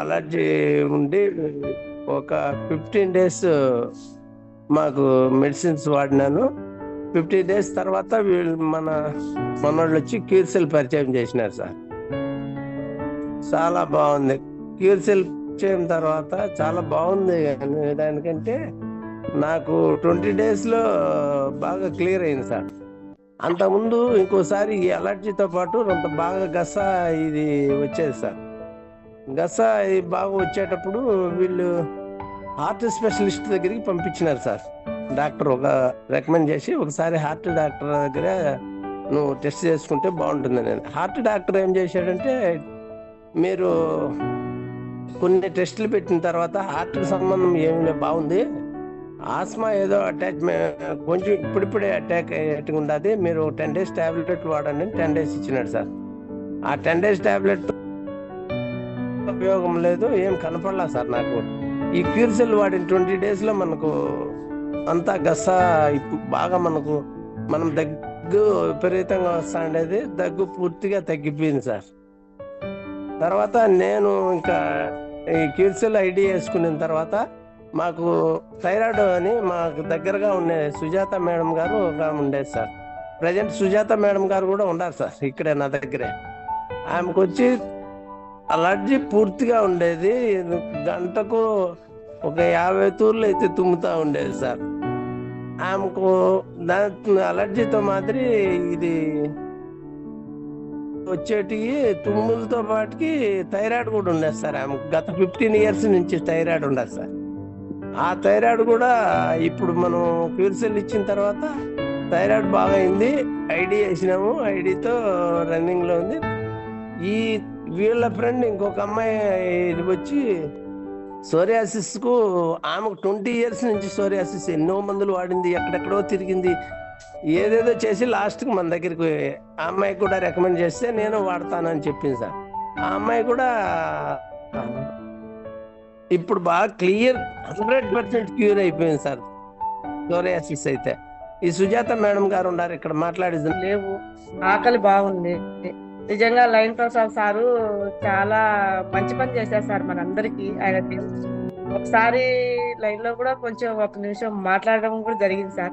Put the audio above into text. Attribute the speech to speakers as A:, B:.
A: Allergy ఉండి ఒక fifteen days uh, మాకు మెడిసిన్స్ వాడినాను. ఫిఫ్టీన్ డేస్ తర్వాత వీళ్ళు మన మనోళ్ళు వచ్చి క్యూర్సెల్ పరిచయం చేసినారు సార్. చాలా బాగుంది. క్యూర్సెల్ పరిచయం తర్వాత చాలా బాగుంది. దానికంటే నాకు ట్వంటీ డేస్లో uh, బాగా క్లియర్ అయింది సార్. అంతకుముందు ఇంకోసారి ఈ అలర్జీతో పాటు కొంత బాగా గస ఇది వచ్చేది సార్. గస అది బాగా వచ్చేటప్పుడు వీళ్ళు హార్ట్ స్పెషలిస్ట్ దగ్గరికి పంపించినారు సార్. డాక్టర్ ఒక రికమెండ్ చేసి ఒకసారి హార్ట్ డాక్టర్ దగ్గర నువ్వు టెస్ట్ చేసుకుంటే బాగుంటుంది నేను హార్ట్ డాక్టర్ ఏం చేశాడంటే మీరు కొన్ని టెస్టులు పెట్టిన తర్వాత హార్ట్ సంబంధం ఏమి బాగుంది. ఆస్మా ఏదో అటాచ్మెంట్ కొంచెం ఇప్పుడిప్పుడే అటాక్ అయ్యేట్టుగా ఉండదు మీరు టెన్ డేస్ టాబ్లెట్ వాడండి టెన్ డేస్ ఇచ్చినాడు సార్. ఆ టెన్ డేస్ టాబ్లెట్ ఉపయోగం లేదు ఏం కనపడలా సార్ నాకు. ఈ క్యూర్సెల్ వాడిన ట్వంటీ డేస్లో మనకు అంతా గస ఇప్పుడు బాగా మనకు మనం దగ్గు విపరీతంగా వస్తా ఉండేది దగ్గు పూర్తిగా తగ్గిపోయింది సార్. తర్వాత నేను ఇంకా ఈ క్యూర్సెల్ ఐడి వేసుకున్న తర్వాత మాకు థైరాయిడ్ అని మాకు దగ్గరగా ఉండే సుజాత మేడం గారు ఒక ఉండేది సార్. ప్రజెంట్ సుజాత మేడం గారు కూడా ఉన్నారు సార్ ఇక్కడే నా దగ్గరే. ఆమెకు వచ్చి అలర్జీ పూర్తిగా ఉండేది. గంటకు ఒక యాభై తూర్లు అయితే తుమ్ముతా ఉండేది సార్. ఆమెకు దాని అలర్జీతో మాదిరి ఇది వచ్చేటి తుమ్ములతో పాటుకి థైరాయిడ్ కూడా ఉండేది సార్ ఆమెకు. గత ఫిఫ్టీన్ ఇయర్స్ నుంచి థైరాయిడ్ ఉండదు సార్. ఆ థైరాయిడ్ కూడా ఇప్పుడు మనం క్యూర్సెల్ ఇచ్చిన తర్వాత థైరాయిడ్ బాగా అయింది ఐడి వేసినాము. ఐడితో రన్నింగ్లో ఉంది. ఈ వీళ్ళ ఫ్రెండ్ ఇంకొక అమ్మాయి ఇది వచ్చి సోరియాసిస్కు ఆమెకు ట్వంటీ ఇయర్స్ నుంచి సోరియాసిస్ ఎన్నో మందులు వాడింది ఎక్కడెక్కడో తిరిగింది. ఏదేదో చేసి లాస్ట్కి మన దగ్గరికి ఆ అమ్మాయి కూడా రికమెండ్ చేస్తే నేను వాడతానని చెప్పింది సార్. ఆ అమ్మాయి కూడా ఇప్పుడు బాగా క్లియర్ హండ్రెడ్ పర్సెంట్ క్యూర్ అయిపోయింది సార్ సోరియాసిస్ అయితే. ఈ సుజాత మేడం గారు ఉన్నారు ఇక్కడ మాట్లాడేది.
B: లేవు. ఆకలి బాగుంది. నిజంగా లైన్ ప్రసాద్ సారు చాలా మంచి పని చేశారు సార్ మనందరికి. ఆయన ఒకసారి లైన్లో కూడా కొంచెం ఒక నిమిషం మాట్లాడడం కూడా జరిగింది సార్.